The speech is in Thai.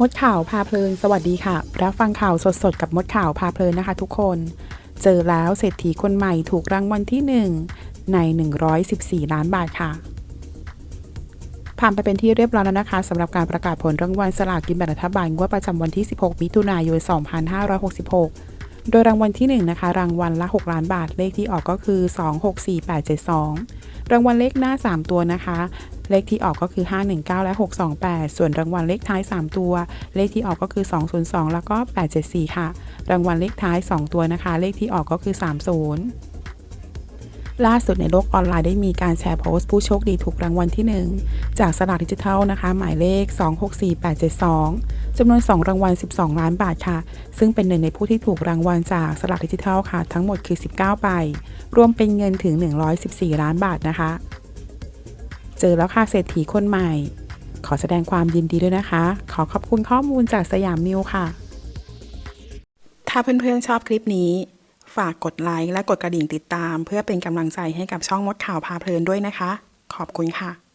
มดข่าวพาเพลิน สวัสดีค่ะ รับฟังข่าวสดๆ กับมดข่าวพาเพลินนะคะทุกคน เจอแล้วเศรษฐีคนใหม่ถูกรางวัลที่ 1 ใน 114 ล้านบาทค่ะ ผ่านไปเป็นที่เรียบร้อยแล้วนะคะสำหรับการประกาศผลรางวัลสลากกินแบ่งรัฐบาลงวดประจำวันที่ 16 มิถุนายน 2566 โดยรางวัลที่ 1 นะคะ รางวัลละ 6 ล้านบาทเลขที่ออกก็คือ 264872 รางวัลเลขหน้า 3 ตัวนะคะ เลขที่ออกก็คือ 519 และ 628 ส่วนรางวัลเลขท้าย 3 ตัว เลขที่ออกก็คือ 202 แล้วก็ 874 ค่ะ รางวัลเลขท้าย 2 ตัวนะคะ เลขที่ออกก็คือ 30ล่าสุดในโลกออนไลน์ได้มีการแชร์โพสต์ผู้โชคดีถูกรางวัลที่ 1 จากสลากดิจิทัลนะคะ หมายเลข 264872 จำนวน 2 รางวัล 12 ล้านบาทค่ะ ซึ่งเป็นหนึ่งในผู้ที่ถูกรางวัลจากสลากดิจิทัลค่ะ ทั้งหมดคือ 19 ใบ รวมเป็นเงินถึง 114 ล้านบาทนะคะ เจอแล้วค่ะเศรษฐีคนใหม่ ขอแสดงความยินดีด้วยนะคะ ขอขอบคุณข้อมูลจากสยามนิวค่ะ ถ้าเพื่อนๆชอบคลิปนี้ ฝากกดไลค์และกดกระดิ่งติดตาม เพื่อเป็นกำลังใจให้กับช่องมดข่าวพาเพลินด้วยนะคะ ขอบคุณค่ะ